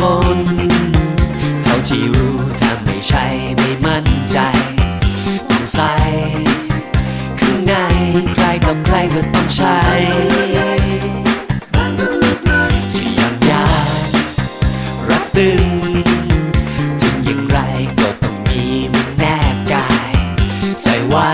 ปน เท่าที่รู้ถ้าไม่ใช่ไม่มั่นใจต้องใส่ข้างในใครกับใครก็ต้องใช้ที่ยังยากรักตึงจึงอย่างไรก็ต้องมีมันแนบกาย ใส่ไว้